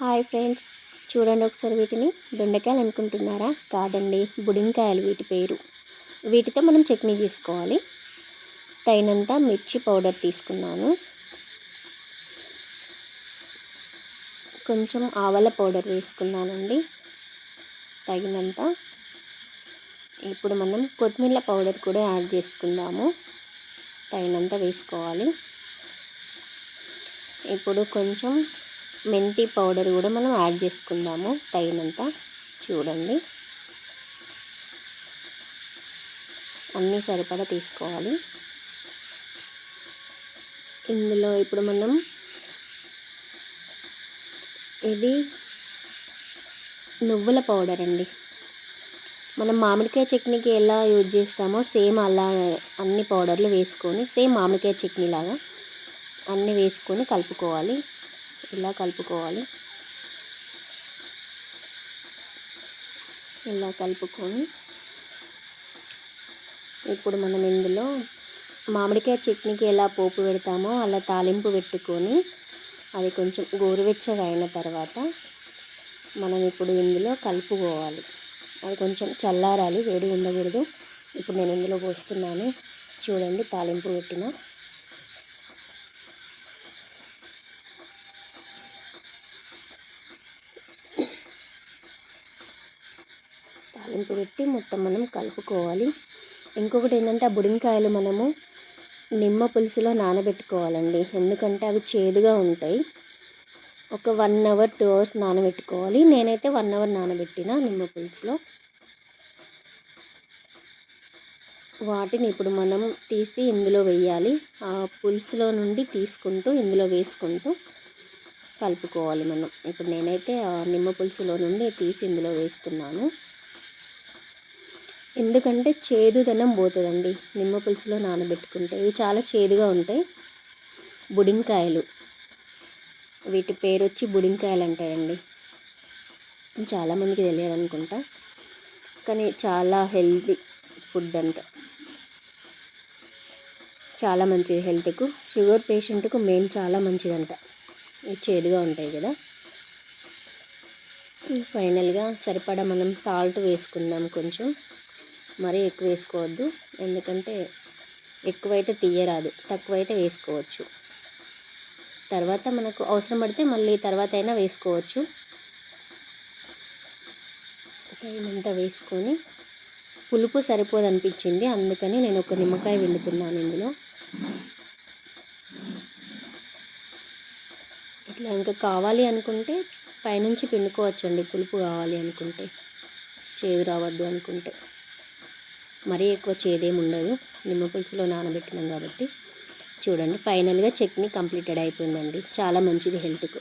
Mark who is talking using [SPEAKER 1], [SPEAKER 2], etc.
[SPEAKER 1] Hi friends. చూడండి ఒకసారి వీటిని. దొండకాయలు అనుకుంటున్నారా? కాదండి. బుడింకాయలు వీటి పేరు. వీటితో మనం చట్నీ చేసుకోవాలి. తగినంత మిర్చి పౌడర్ తీసుకున్నాను. కొంచెం ఆవల పౌడర్ వేసుకున్నానండి. తగినంత. ఇప్పుడు మనం కొత్తిమీర పౌడర్ కూడా యాడ్ చేసుకుందాము. తగినంత వేసుకోవాలి. ఇప్పుడు కొంచెం మెంతి పౌడర్ కూడా మనం యాడ్ చేసుకుందాము. తగినంత చూడండి. అన్నీ సరిపడా తీసుకోవాలి. ఇందులో ఇప్పుడు మనం ఇది నువ్వుల పౌడర్ అండి. మనం మామిడికాయ చట్నీకి ఎలా యూజ్ చేస్తామో సేమ్ అలా అన్ని పౌడర్లు వేసుకొని సేమ్ మామిడికాయ చట్నీ లాగా అన్నీ వేసుకొని కలుపుకోవాలి. ఇలా కలుపుకోవాలి. ఇలా కలుపుకొని ఇప్పుడు మనం ఇందులో మామిడికాయ చట్నీకి ఎలా పోపు పెడతామో అలా తాలింపు పెట్టుకొని అది కొంచెం గోరువెచ్చగా అయిన తర్వాత మనం ఇప్పుడు ఇందులో కలుపుకోవాలి. అది కొంచెం చల్లారాలి వేడి ఉండకూడదు. ఇప్పుడు నేను ఇందులో పోస్తున్నాను. చూడండి తాలింపు పెట్టిన తాలింపు పెట్టి మొత్తం మనం కలుపుకోవాలి. ఇంకొకటి ఏంటంటే ఆ బుడింకాయలు మనము నిమ్మ పులుసులో నానబెట్టుకోవాలండి. ఎందుకంటే అవి చేదుగా ఉంటాయి. ఒక వన్ అవర్ టూ అవర్స్ నానబెట్టుకోవాలి. నేనైతే వన్ అవర్ నానబెట్టిన నిమ్మ పులుసులో. వాటిని ఇప్పుడు మనం తీసి ఇందులో వేయాలి. ఆ పులుసులో నుండి తీసుకుంటూ ఇందులో వేసుకుంటూ కలుపుకోవాలి మనం. ఇప్పుడు నేనైతే ఆ నిమ్మ పులుసులో నుండి తీసి ఇందులో వేస్తున్నాను. ఎందుకంటే చేదుదనం పోతుందండి. నిమ్మ పులుసులో నానబెట్టుకుంటే ఇవి చాలా చేదుగా ఉంటాయి. బుడింకాయలు. వీటి పేరు వచ్చి బుడింకాయలు అంటారండి చాలామందికి తెలియదు అనుకుంటా కానీ చాలా హెల్తీ ఫుడ్ అంట. చాలా మంచిది హెల్త్కు. షుగర్ పేషెంట్కు మెయిన్ చాలా మంచిదంట. ఇవి చేదుగా ఉంటాయి కదా. ఫైనల్గా సరిపడా మనం సాల్ట్ వేసుకుందాం కొంచెం. మరీ ఎక్కువ వేసుకోవద్దు. ఎందుకంటే ఎక్కువైతే తీయరాదు. తక్కువైతే వేసుకోవచ్చు. తర్వాత మనకు అవసరం పడితే మళ్ళీ తర్వాత అయినా వేసుకోవచ్చు. తగినంత వేసుకొని పులుపు సరిపోదు అనిపించింది అందుకని నేను ఒక నిమ్మకాయ పిండుతున్నాను ఇందులో. ఇట్లా ఇంకా కావాలి అనుకుంటే పైనుంచి పిండుకోవచ్చండి. పులుపు కావాలి అనుకుంటే. చేదు రావద్దు అనుకుంటే. మరీ ఎక్కువ చేదేమి ఉండదు నిమ్మ పులుసులో నానబెట్టినాం కాబట్టి. చూడండి ఫైనల్గా చట్నీ కంప్లీటెడ్ అయిపోయిందండి. చాలా మంచిది హెల్త్కు.